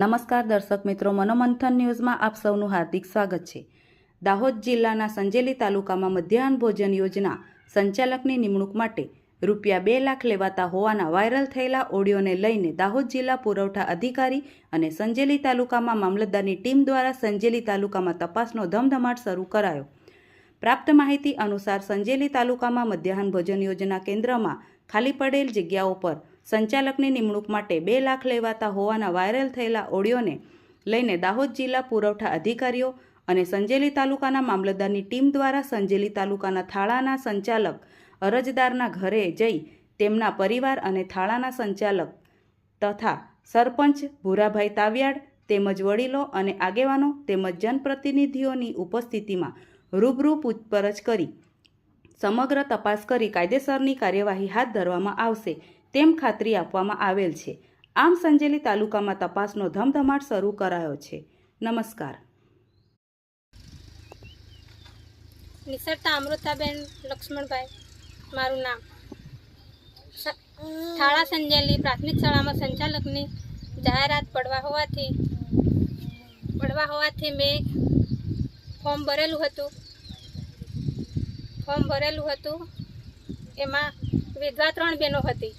નમસ્કાર દર્શક મિત્રો, મનોમંથન ન્યૂઝમાં આપ સૌનું હાર્દિક સ્વાગત છે. દાહોદ જિલ્લાના સંજેલી તાલુકામાં મધ્યાહન ભોજન યોજના સંચાલકની નિમણૂક માટે રૂપિયા બે લાખ લેવાતા હોવાના વાયરલ થયેલા ઓડિયોને લઈને દાહોદ જિલ્લા પુરવઠા અધિકારી અને સંજેલી તાલુકામાં મામલતદારની ટીમ દ્વારા સંજેલી તાલુકામાં તપાસનો ધમધમાટ શરૂ કરાયો. પ્રાપ્ત માહિતી અનુસાર સંજેલી તાલુકામાં મધ્યાહન ભોજન યોજના કેન્દ્રમાં ખાલી પડેલ જગ્યાઓ પર સંચાલકની નિમણૂક માટે બે લાખ લેવાતા હોવાના વાયરલ થયેલા ઓડિયોને લઈને દાહોદ જિલ્લા પુરવઠા અધિકારીઓ અને સંજેલી તાલુકાના મામલતદારની ટીમ દ્વારા સંજેલી તાલુકાના થાળાના સંચાલક અરજદારના ઘરે જઈ તેમના પરિવાર અને થાળાના સંચાલક તથા સરપંચ ભૂરાભાઈ તાવિયાડ તેમજ વડીલો અને આગેવાનો તેમજ જનપ્રતિનિધિઓની ઉપસ્થિતિમાં રૂબરૂ પૂછપરછ કરી સમગ્ર તપાસ કરી કાયદેસરની કાર્યવાહી હાથ ધરવામાં આવશે. તેમ ખાતરી આપવામાં આવેલ છે. આમ સંજેલી તાલુકામાં તપાસનો ધમધમાટ શરૂ કરાયો છે. નમસ્કાર. નિસરતા અમૃતાબેન લક્ષ્મણભાઈ, મારું નામ. શાળા સંજેલી પ્રાથમિક શાળામાં સંચાલકની જાહેરાત પડવા હોવાથી પડવા હોવાથી મેં ફોર્મ ભરેલું હતું. ફોર્મ ભરેલું હતું. એમાં વિધવા ત્રણ બહેનો હતી.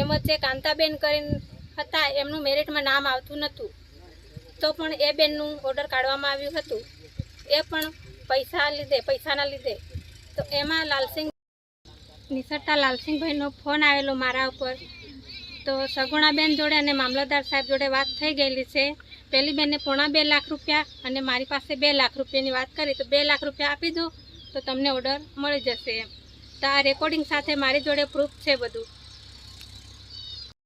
એમાં જે કાંતાબેન કરીને હતા, એમનું મેરિટમાં નામ આવતું નહોતું. તો પણ એ બેનનું ઓર્ડર કાઢવામાં આવ્યું હતું. એ પણ પૈસા લીધે, પૈસાના લીધે. તો એમાં લાલસિંહ, નિસરતા લાલસિંહભાઈનો ફોન આવેલો મારા ઉપર. તો સગુણાબેન જોડે અને મામલતદાર સાહેબ જોડે વાત થઈ ગયેલી છે. પહેલી બેનને પોણા બે લાખ રૂપિયા અને મારી પાસે બે લાખ રૂપિયાની વાત કરી, તો બે લાખ રૂપિયા આપી દો, તો તમને ઓર્ડર મળી જશે એમ. તો આ રેકોર્ડિંગ સાથે મારી જોડે પ્રૂફ છે બધું.